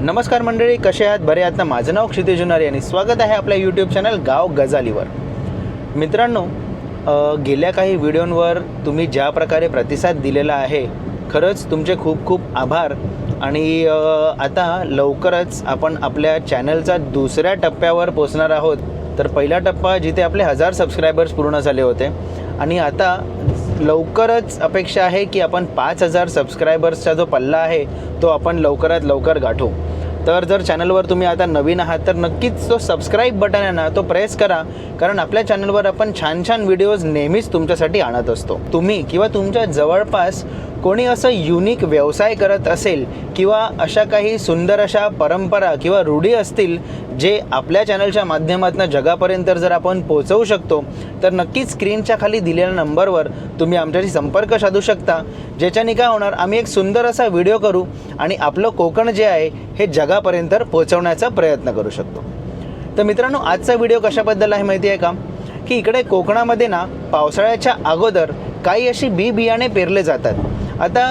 नमस्कार मंडळी कसे आहात? बरे आहात ना? माझं नाव क्षितिज जुनारी आणि स्वागत आहे आपल्या यूट्यूब चॅनल गाव गजालीवर. मित्रांनो गेल्या काही व्हिडिओंवर तुम्ही ज्या प्रकारे प्रतिसाद दिलेला आहे खरंच तुमचे खूप खूप आभार. आणि आता लवकरच आपण आपल्या चॅनलचा दुसऱ्या टप्प्यावर पोचणार आहोत. तर पहिला टप्पा जिथे आपले हजार सबस्क्रायबर्स पूर्ण झाले होते. आणि आता लवकरच अपेक्षा आहे की आपण पाच हजार सबस्क्रायबर्सचा जो पल्ला आहे तो आपण लवकरात लवकर गाठू. तर जर चॅनलवर तुम्ही आता नवीन आहात तर नक्कीच तो सबस्क्राईब बटन आहे ना तो प्रेस करा. कारण आपल्या चॅनलवर आपण छान छान व्हिडिओज नेहमीच तुमच्यासाठी आणत असतो. तुम्ही किंवा तुमच्या जवळपास कोणी असं युनिक व्यवसाय करत असेल किंवा अशा काही सुंदर अशा परंपरा किंवा रूढी असतील जे आपल्या चॅनलच्या माध्यमातून जगापर्यंत जर आपण पोहोचवू शकतो तर नक्कीच स्क्रीनच्या खाली दिलेल्या नंबरवर तुम्ही आमच्याशी संपर्क साधू शकता. ज्याच्याने काय होणार आम्ही एक सुंदर असा व्हिडिओ करू आणि आपलं कोकण जे आहे हे जगापर्यंत पोहोचवण्याचा प्रयत्न करू शकतो. तर मित्रांनो आजचा व्हिडिओ कशाबद्दल आहे माहिती आहे का? की इकडे कोकणामध्ये ना पावसाळ्याच्या अगोदर काही अशी बी बियाणे पेरले जातात. आता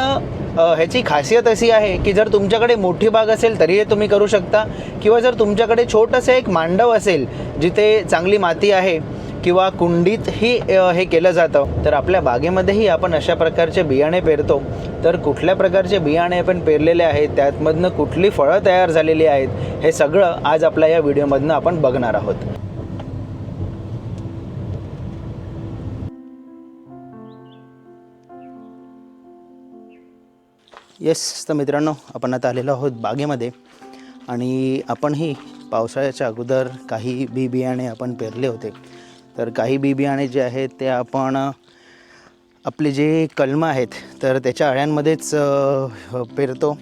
ह्याची खासियत अशी आहे की जर तुमच्याकडे मोठी बाग असेल तरी हे तुम्ही करू शकता. किंवा जर तुमच्याकडे छोटंसं एक मांडव असेल जिथे चांगली माती आहे किंवा कुंडीतही हे केलं जातं तर आपल्या बागेमध्येही आपण अशा प्रकारचे बियाणे पेरतो. तर कुठल्या प्रकारचे बियाणे आपण पेरलेले आहेत त्यातमधनं कुठली फळं तयार झालेली आहेत हे सगळं आज आपल्या या व्हिडिओमधनं आपण बघणार आहोत. येस तर मित्रांनो आपण आता आलेलो आहोत बागेमध्ये. आणि आपणही पावसाळ्याच्या अगोदर काही बी बियाणे आपण पेरले होते. तर काही बी बियाणे जे आहेत ते आपण आपले जे कलमं आहेत तर त्याच्या अळ्यांमध्येच पेरतो.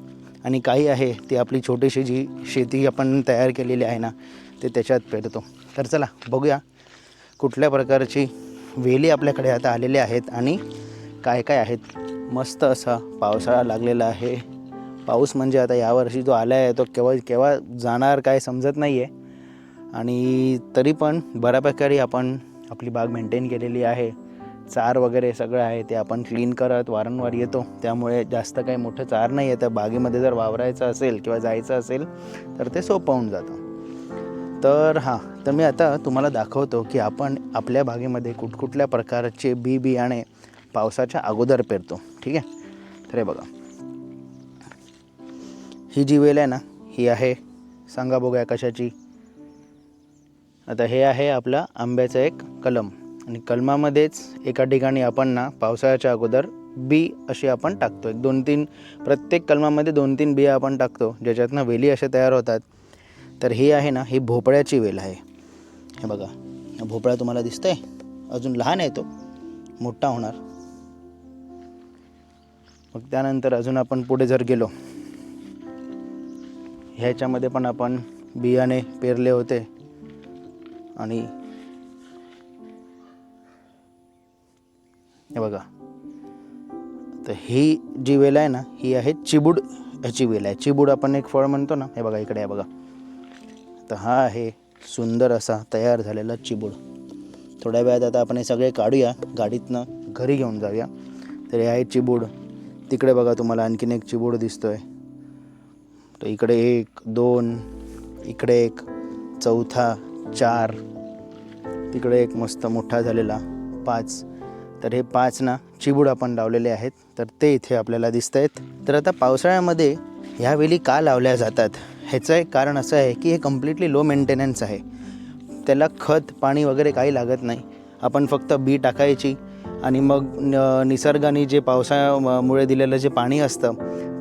आणि काही आहे ती आपली छोटीशी जी शेती आपण तयार केलेली आहे ना ते त्याच्यात पेरतो. तर चला बघूया कुठल्या प्रकारची वेली आपल्याकडे आता आलेल्या आहेत आणि काय काय आहेत. मस्त असा पावसाळा लागलेला आहे. पाऊस म्हणजे आता यावर्षी जो आला आहे तो केव्हा केव्हा जाणार काय समजत नाही आहे आणि तरी पण बऱ्याप्रकारे आपण आपली बाग मेंटेन केलेली आहे. चार वगैरे सगळं आहे ते आपण क्लीन करत वारंवार येतो. त्यामुळे जास्त काही मोठं चार नाही आहे तर बागेमध्ये जर वावरायचं असेल किंवा जायचं असेल तर ते सोपं होऊन जातं. तर हां तर मी आता तुम्हाला दाखवतो की आपण आपल्या बागेमध्ये कुठकुठल्या प्रकारचे बी बियाणे पावसाच्या अगोदर पेरतो. ठीक आहे? तर हे बघा. ही जी वेल आहे ना ही आहे सांगा बघूया कशाची. आता हे आहे आपला आंब्याचं एक कलम. आणि कलमामध्येच एका ठिकाणी आपण ना पावसाळ्याच्या अगोदर बी अशी आपण टाकतो. एक दोन तीन प्रत्येक कलमामध्ये दोन तीन बिया आपण टाकतो ज्याच्यातनं वेली असे तयार होतात. तर ही आहे ना ही भोपळ्याची वेल आहे. हे बघा. भोपळा तुम्हाला दिसतंय? अजून लहान आहे तो. मोठा होणार. मग त्यानंतर अजून आपण पुढे जर गेलो ह्याच्यामध्ये पण आपण बियाणे पेरले होते. आणि हे बघा तर ही जी वेल आहे ना ही आहे चिबूड. ह्याची वेल आहे. चिबूड आपण एक फळ म्हणतो ना हे बघा इकडे आहे बघा. तर हा आहे सुंदर असा तयार झालेला चिबूड. थोड्या वेळात आता आपण हे सगळे काढूया. गाडीतनं घरी घेऊन जाऊया. तर हे आहे चिबूड. तिकडे बघा तुम्हाला आणखीन एक चिबूड दिसतोय. तर इकडे एक दोन इकडे एक चौथा चार तिकडे एक मस्त मोठा झालेला पाच. तर हे पाच ना चिबूड आपण लावलेले आहेत. तर ते इथे आपल्याला दिसत आहेत तर आता पावसाळ्यामध्ये ह्या वेली का लावल्या जातात? ह्याचं एक कारण असं आहे की हे कम्प्लिटली लो मेंटेनन्स आहे. त्याला खत पाणी वगैरे काही लागत नाही. आपण फक्त बी टाकायची आणि मग निसर्गाने जे पावसामुळे दिलेलं जे पाणी असतं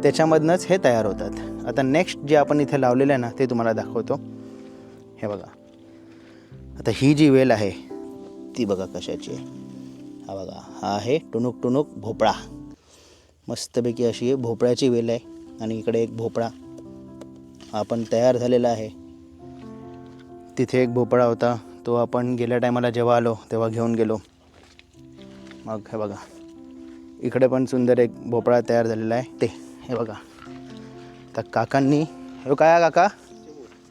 त्याच्यामधनंच हे तयार होतात. आता नेक्स्ट जे आपण इथे लावलेलं आहे ना ते तुम्हाला दाखवतो. हे बघा. आता ही जी वेल आहे ती बघा कशाची आहे. हा बघा हा आहे टुणूक टुणूक भोपळा. मस्तपैकी अशी आहे भोपळ्याची वेल आहे. आणि इकडे एक भोपळा हा पण तयार झालेला आहे. तिथे एक भोपळा होता. तो आपण गेल्या टायमाला जेव्हा आलो तेव्हा घेऊन गेलो. मग हे बघा. इकडे पण सुंदर एक भोपळा तयार झालेला आहे. ते हे बघा. तर काकांनी हे काय काका?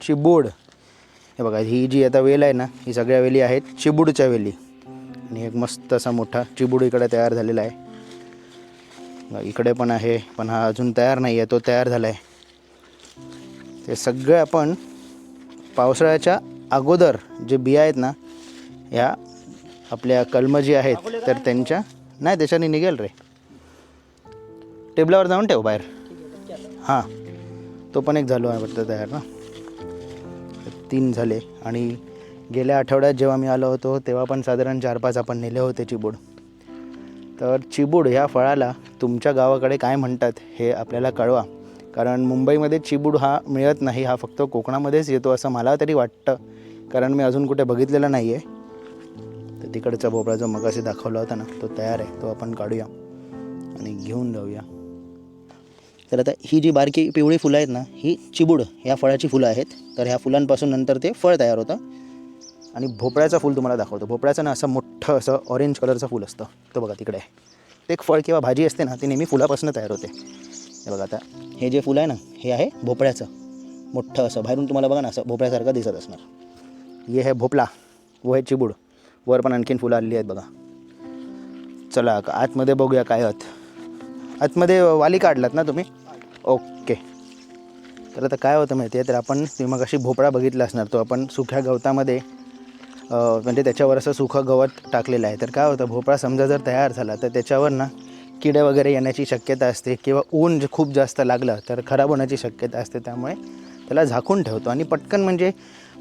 चिबूड. हे बघा ही जी आता वेल आहे ना ही सगळ्या वेली आहेत चिबूडच्या वेली. आणि एक मस्त असा मोठा चिबूड इकडे तयार झालेला आहे. इकडे पण आहे पण हा अजून तयार नाही आहे तो तयार झाला आहे ते सगळे आपण पावसाळ्याच्या अगोदर जे बिया आहेत ना ह्या आपल्या कलमं जी आहेत तर त्यांच्या नाही त्याच्याने निघेल रे. टेबलावर जाऊन ठेव बाहेर. हां. तो पण एक झालो आहे वाटतं तयार ना. तीन झाले आणि गेल्या आठवड्यात जेव्हा मी आलो होतो तेव्हा पण साधारण चार पाच आपण नेले होते चिबूड. तर चिबूड ह्या फळाला तुमच्या गावाकडे काय म्हणतात हे आपल्याला कळवा. कारण मुंबईमध्ये चिबूड हा मिळत नाही हा फक्त कोकणामध्येच येतो असं मला तरी वाटतं. कारण मी अजून कुठे बघितलेलं नाही आहे तिकडचा भोपळा जो मगाशी दाखवला होता ना तो तयार आहे तो आपण काढूया आणि घेऊन जाऊया. तर आता ही जी बारकी पिवळी फुलं आहेत ना ही चिबूड ह्या फळाची फुलं आहेत. तर ह्या फुलांपासून नंतर ते फळ तयार होतं. आणि भोपळ्याचं फूल तुम्हाला दाखवतो. भोपळ्याचं ना असं मोठं असं ऑरेंज कलरचं फूल असतं. तो बघा तिकडे आहे. ते एक फळ किंवा भाजी असते ना ती नेहमी फुलापासून तयार होते. हे बघा आता हे जे फुलं आहे ना हे आहे भोपळ्याचं. मोठं असं बाहेरून तुम्हाला बघा ना असं भोपळ्यासारखं दिसत असणार. हे आहे भोपळा व हे चिबूड. वर पण आणखीन फुलं आलेली आहेत बघा. चला आतमध्ये बघूया काय आत आतमध्ये वाली काढलात ना तुम्ही? ओके. तर आता काय होतं माहिती आहे तर आपण मग अशी भोपळा बघितला असणार तो आपण सुक्या गवतामध्ये म्हणजे त्याच्यावर असं सुखं गवत टाकलेलं आहे. तर काय होतं भोपळा समजा जर तयार झाला तर त्याच्यावर ना किडे वगैरे येण्याची शक्यता असते किंवा ऊन जे खूप जास्त लागलं तर खराब होण्याची शक्यता असते. त्यामुळे त्याला झाकून ठेवतो आणि पटकन म्हणजे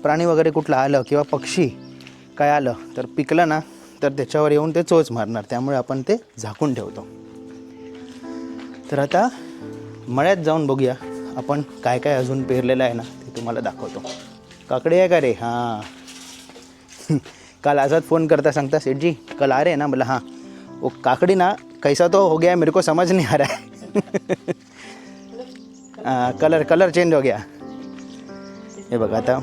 प्राणी वगैरे कुठलं आलं किंवा पक्षी काय आलं तर पिकलं ना तर त्याच्यावर येऊन ते चोच मारणार. त्यामुळे आपण ते झाकून ठेवतो. तर आता मळ्यात जाऊन बघूया आपण काय काय अजून पेरलेलं आहे ना ते तुम्हाला दाखवतो. काकडी आहे का रे? हां. काल आज़ाद फ़ोन करता सांगता सेठजी कल आ रे ना? बोला हां. वो काकड़ी ना कैसा तो हो गया मेरे को समझ नहीं आ रहा है. आ, कलर कलर चेंज हो गया. हे बघा आता.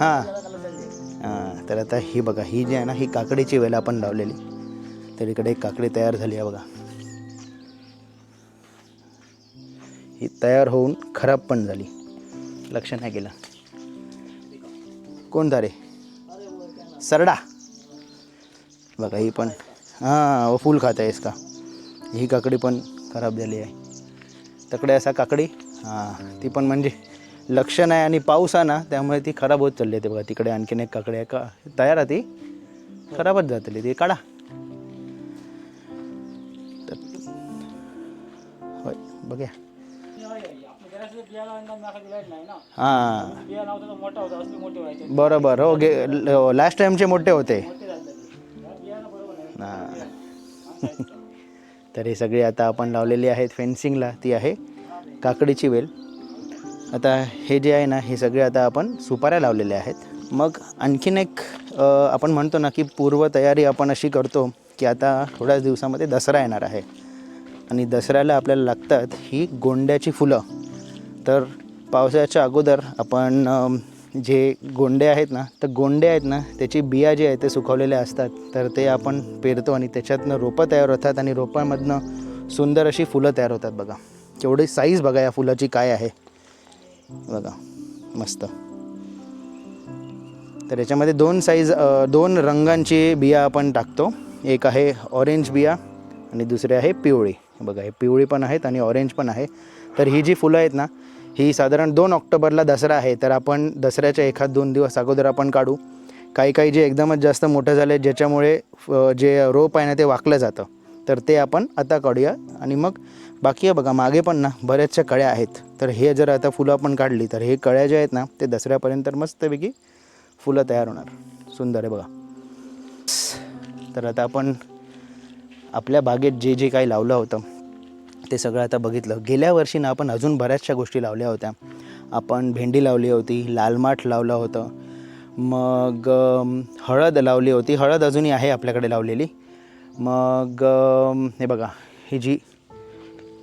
हां. हां तर आता ही बघा ही जी आहे ना ही काकडीची वेल आपण लावलेली. तर इकडे एक काकडी तयार झाली आहे बघा. ही तयार होऊन खराब पण झाली. लक्ष नाही केलं कोणता रे सरडा. बघा ही पण हां व फूल खाता आहेस का ही काकडी पण खराब झाली आहे. तकडे असा काकडी हां ती पण म्हणजे लक्ष नाही आणि पाऊस आहे ना त्यामुळे ती खराब होत चालली आहे ते बघा. तिकडे आणखीन एक काकडे आहे का? तयार आहे ती. खराबच जातली ती. काढा. तर होय बघ्या. हां. बरोबर. हो गे हो, लास्ट टाइमचे मोठे होते. हां. तर हे सगळे आता आपण लावलेली आहेत फेन्सिंगला ती आहे काकडीची वेल. आता हे जे आहे ना हे सगळे आता आपण सुपाऱ्या लावलेल्या आहेत. मग आणखीन एक आपण म्हणतो ना की पूर्वतयारी आपण अशी करतो की आता थोड्याच दिवसामध्ये दसरा येणार आहे. आणि दसऱ्याला आपल्याला लागतात ही गोंड्याची फुलं. तर पावसाळ्याच्या अगोदर आपण जे गोंडे आहेत ना तर गोंडे आहेत ना त्याची बिया जे आहेत ते सुकवलेले असतात. तर ते आपण पेरतो आणि त्याच्यातनं रोपं तयार होतात आणि रोपांमधनं सुंदर अशी फुलं तयार होतात बघा. केवढी साईज बघा या फुलाची काय आहे. बघा मस्त. तर याच्यामध्ये दोन साईज दोन रंगांची बिया आपण टाकतो. एक आहे ऑरेंज बिया आणि दुसरी आहे पिवळी. बघा हे पिवळी पण आहेत आणि ऑरेंज पण आहे. तर ही जी फुलं आहेत ना ही साधारण दोन ऑक्टोबरला दसरा आहे. तर आपण दसऱ्याच्या एखाद दोन दिवस अगोदर आपण काढू. काही काही जे एकदमच जास्त मोठं झाले ज्याच्यामुळे जे रोप आहे ना ते वाकलं जातं. तर ते आपण आता काढूया. आणि मग बाकी बघा मागे पण ना बऱ्याचशा कळ्या आहेत. तर हे जर आता फुलं आपण काढली तर हे कळ्या ज्या आहेत ना ते दसऱ्यापर्यंत मस्तपैकी फुलं तयार होणार. सुंदर आहे बघा. तर आता आपण आपल्या बागेत जे जे काही लावलं होतं ते सगळं आता बघितलं. गेल्या वर्षी ना आपण अजून बऱ्याचशा गोष्टी लावल्या होत्या. आपण भेंडी लावली होती लाल माठ लावलं होतं. मग हळद लावली होती. हळद अजूनही आहे आपल्याकडे लावलेली. मग हे बघा ही जी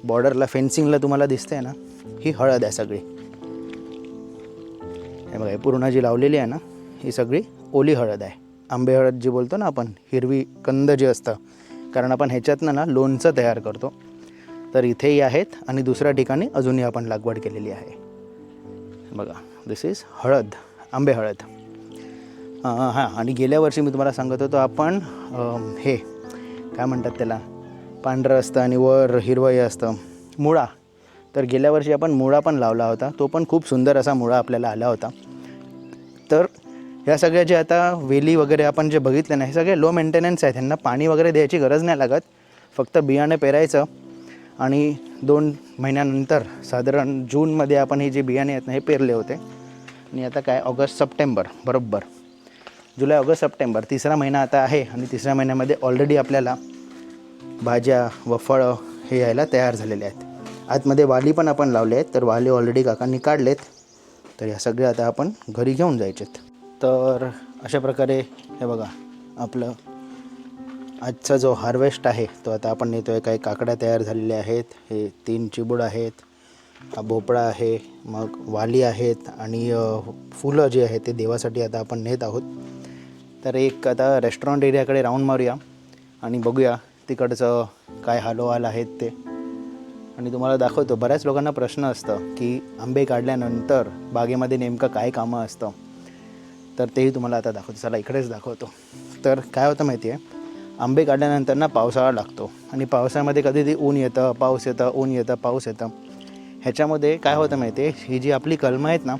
बॉर्डरला फेन्सिंगला तुम्हाला दिसते आहे ना ही हळद आहे सगळी. हे बघा पूर्ण जी लावलेली आहे ना ही सगळी ओली हळद आहे. आंबे हळद जी बोलतो ना आपण हिरवी कंद जे असतं कारण आपण ह्याच्यातनं ना लोणचं तयार करतो. तर इथेही आहेत आणि दुसऱ्या ठिकाणी अजूनही आपण लागवड केलेली आहे. बघा दिस इज हळद आंबे हळद. हां आणि गेल्या वर्षी मी तुम्हाला सांगत होतो आपण हे काय म्हणतात त्याला? पांढरं असतं आणि वर हिरवं हे असतं. मुळा. तर गेल्या वर्षी आपण मुळा पण लावला होता. तो पण खूप सुंदर असा मुळा आपल्याला आला होता. तर ह्या सगळ्या जे आता वेली वगैरे आपण जे बघितले ना हे सगळे लो मेंटेनन्स आहेत. त्यांना पाणी वगैरे द्यायची गरज नाही लागत. फक्त बियाणे पेरायचं आणि दोन महिन्यानंतर साधारण जूनमध्ये आपण हे जे बियाणे आहेत ना हे पेरले होते. आणि आता काय? August September. बरोबर. जुलै ऑगस्ट सप्टेंबर. तिसरा महिना आता आहे आणि तिसऱ्या महिन्यामध्ये ऑलरेडी आपल्याला भाज्या व फळं हे यायला तयार झालेले आहेत. आतमध्ये वाली पण आपण लावले आहेत. तर वाली ऑलरेडी काकांनी काढलेत. तर ह्या सगळ्या आता आपण घरी घेऊन जायचेत. तर अशा प्रकारे हे बघा आपलं आजचा जो हार्वेस्ट आहे तो आता आपण नेतो आहे काही काकड्या तयार झालेल्या आहेत. हे तीन चिबूड आहेत. हा भोपळा आहे. मग वाली आहेत. आणि फुलं जी आहेत ते देवासाठी आता आपण नेत आहोत. तर एक आता रेस्टॉरंट एरियाकडे राऊंड मारूया आणि बघूया तिकडचं काय हालोहाल आहेत ते. आणि तुम्हाला दाखवतो बऱ्याच लोकांना प्रश्न असतं की आंबे काढल्यानंतर बागेमध्ये नेमकं काय कामं असतं. तर तेही तुम्हाला आता दाखवतो चला इकडेच दाखवतो. तर काय होतं माहिती आहे आंबे काढल्यानंतर ना पावसाळा लागतो आणि पावसाळ्यामध्ये कधी ऊन येतं पाऊस येतं ऊन येतं पाऊस येतं. ह्याच्यामध्ये काय होतं माहिती आहे ही जी आपली कलमं आहेत ना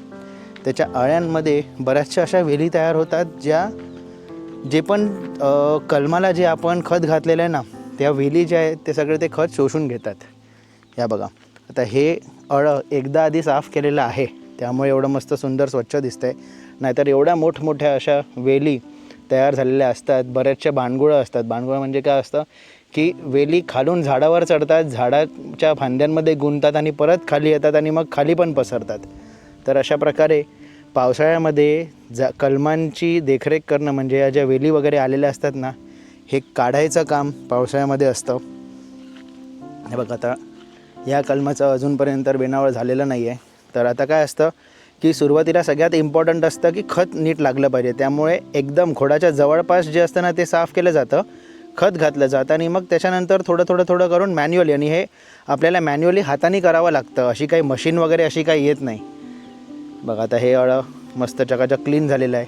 त्याच्या अळ्यांमध्ये बऱ्याचशा अशा वेली तयार होतात ज्या जे पण कलमाला जे आपण खत घातलेलं आहे ना त्या वेली जे आहेत ते सगळे ते खत शोषून घेतात. या बघा. आता हे अळं एकदा आधी साफ केलेलं आहे. त्यामुळे एवढं मस्त सुंदर स्वच्छ दिसतंय. नाहीतर एवढ्या मोठमोठ्या अशा वेली तयार झालेल्या असतात. बऱ्याचशा बांडगुळं असतात. बांडगुळं म्हणजे काय असतं की वेली खालून झाडावर चढतात झाडाच्या फांद्यांमध्ये गुंतात आणि परत खाली येतात आणि मग खाली पण पसरतात. तर अशा प्रकारे पावसाळ्यामध्ये जा कलमांची देखरेख करणं म्हणजे या ज्या वेली वगैरे आलेल्या असतात ना हे काढायचं काम पावसाळ्यामध्ये असतं. हे बघ आता या कलमाचं अजूनपर्यंत बेनावळ झालेलं नाही आहे तर आता काय असतं की सुरुवातीला सगळ्यात इम्पॉर्टंट असतं की खत नीट लागलं पाहिजे. त्यामुळे एकदम खोडाच्या जवळपास जे असतं ना ते साफ केलं जातं. खत घातलं जातं आणि मग त्याच्यानंतर थोडं थोडं थोडं करून मॅन्युअली आणि हे आपल्याला मॅन्युअली हाताने करावं लागतं. अशी काही मशीन वगैरे अशी काही येत नाही. बघा आता हे अळं मस्त चकाचक क्लीन झालेलं आहे.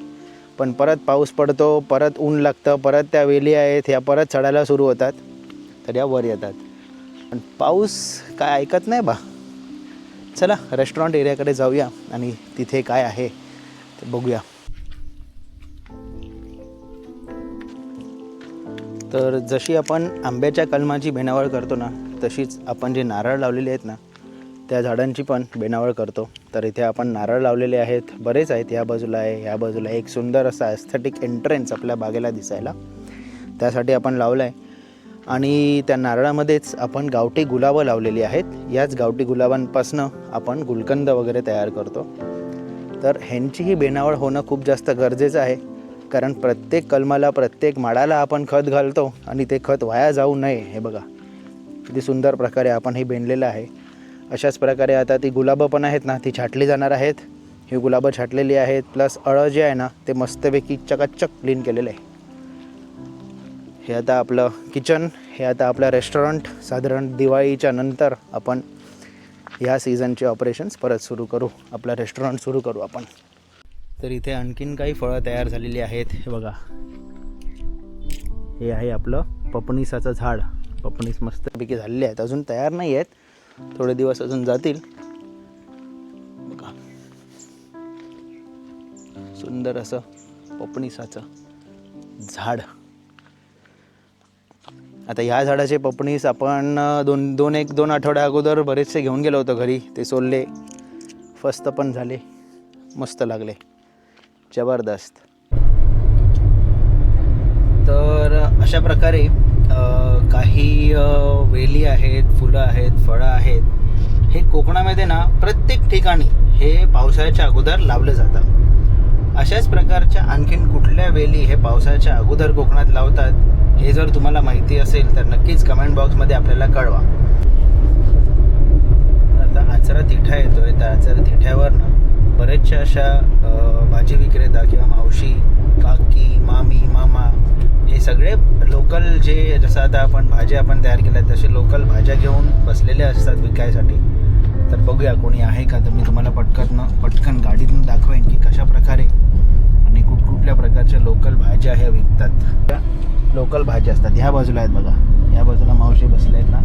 पण परत पाऊस पडतो परत ऊन लागतं परत त्या वेली आहेत ह्या परत चढायला सुरू होतात. तर या वर येतात. पण पाऊस काय ऐकत नाही बा. चला रेस्टॉरंट एरियाकडे जाऊया आणि तिथे काय आहे ते बघूया. तर जशी आपण आंब्याच्या कलमाची बेनावळ करतो ना तशीच आपण जे नारळ लावलेले आहेत ना त्या झाडांची पण बेनावळ करतो. तर इथे आपण नारळ लावलेले आहेत. बरेच आहेत या बाजूला आहे. या बाजूला आहे. एक सुंदर असा एस्थेटिक एंट्रन्स आपल्या बागेला दिसायला. त्यासाठी आपण लावलं आहे आणि त्या नारळामध्येच आपण गावठी गुलाबं लावलेली आहेत. याच गावठी गुलाबांपासनं आपण गुलकंद वगैरे तयार करतो. तर ह्यांचीही बेनावळ होणं खूप जास्त गरजेचं आहे. कारण प्रत्येक कलमाला प्रत्येक माडाला आपण खत घालतो आणि ते खत वाया जाऊ नये. हे बघा. किती सुंदर प्रकारे आपण हे बेनलेलं आहे. अशाच प्रकारे आता ती गुलाबं पण आहेत ना ती छाटली जाणार आहेत. ही गुलाबं छाटलेली आहेत प्लस अळं जे आहे ना ते मस्तपैकी चकाचक क्लीन केलेलं आहे. हे आता आपलं किचन हे आता आपलं रेस्टॉरंट साधारण दिवाळीच्या नंतर आपण ह्या सीझनचे ऑपरेशन्स परत सुरू करू. आपलं रेस्टॉरंट सुरू करू आपण. तर इथे आणखीन काही फळं तयार झालेली आहेत हे बघा. हे आहे आपलं पपनीसाचं झाड. पपणीस मस्तपैकी झालेले आहेत अजून तयार नाही आहेत. थोडे दिवस अजून जातील. बघा. सुंदर असं पपणीसाचं झाड. आता ह्या झाडाचे पपणीस आपण दोन दोन एक दोन आठवड्या अगोदर बरेचसे घेऊन गेलो होतो घरी. ते सोलले. फस्त पण झाले. मस्त लागले. जबरदस्त. तर अशा प्रकारे काही वेली आहेत फुलं आहेत फळं आहेत हे कोकणामध्ये ना प्रत्येक ठिकाणी हे पावसाळ्याच्या अगोदर लावलं जातं. अशाच प्रकारच्या आणखीन कुठल्या वेली हे पावसाळ्याच्या अगोदर कोकणात लावतात हे जर तुम्हाला माहिती असेल तर नक्कीच कमेंट बॉक्समध्ये आपल्याला कळवा. आता आचरा तिठा येतोय त्या आचरा तिठ्यावर ना बरेचशा अशा भाजी विक्रेता किंवा मावशी काकी मामी मामा हे सगळे लोकल जे जसं आता आपण भाज्या आपण तयार केल्या तसे लोकल भाज्या घेऊन बसलेले असतात विकायसाठी. तर बघूया कोणी आहे का तर मी तुम्हाला पटकन पटकन गाडीतून दाखवेन की कशा प्रकारे आणि कुठ कुठल्या प्रकारच्या लोकल भाज्या ह्या विकतात. लोकल भाज्या असतात. ह्या बाजूला आहेत बघा. ह्या बाजूला मावशी बसल्या आहेत ना.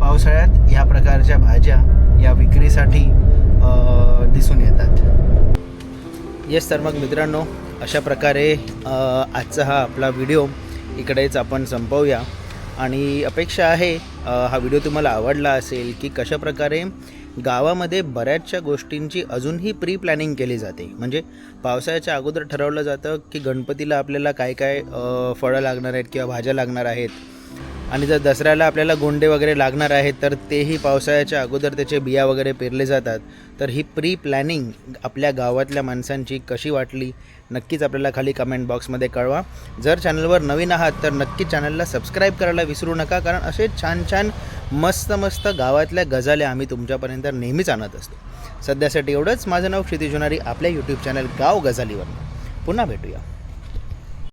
पावसाळ्यात ह्या प्रकारच्या भाज्या या विक्रीसाठी दिसून येतात. येस तर मग मित्रांनो अशा प्रकारे आजचा हा आपला व्हिडिओ इकडेच आपण संपवूया. आणि अपेक्षा आहे हा व्हिडिओ तुम्हाला आवडला असेल की कशाप्रकारे गावामध्ये बऱ्याचशा गोष्टींची अजूनही प्री प्लॅनिंग केली जाते. म्हणजे पावसाळ्याच्या अगोदर ठरवलं जातं की गणपतीला आपल्याला काय काय फळं लागणार आहेत किंवा भाज्या लागणार आहेत. आणि जर दसऱ्याला आपल्याला गोंडे वगैरे लागणार आहेत तर तेही पावसाळ्याच्या अगोदर त्याचे बिया वगैरे पेरले जातात. तर ही प्री प्लॅनिंग आपल्या गावातल्या माणसांची कशी वाटली नक्कीच आपल्याला खाली कमेंट बॉक्समध्ये कळवा. जर चॅनलवर नवीन आहात तर नक्की चॅनलला सबस्क्राईब करायला विसरू नका कारण असे छान छान मस्त मस्त गावातल्या गजाल्या आम्ही तुमच्यापर्यंत नेहमीच आणत असतो. सध्यासाठी एवढंच. माझं नाव क्षितिज होणारी आपल्या यूट्यूब चॅनल गाव गजालीवर पुन्हा भेटूया.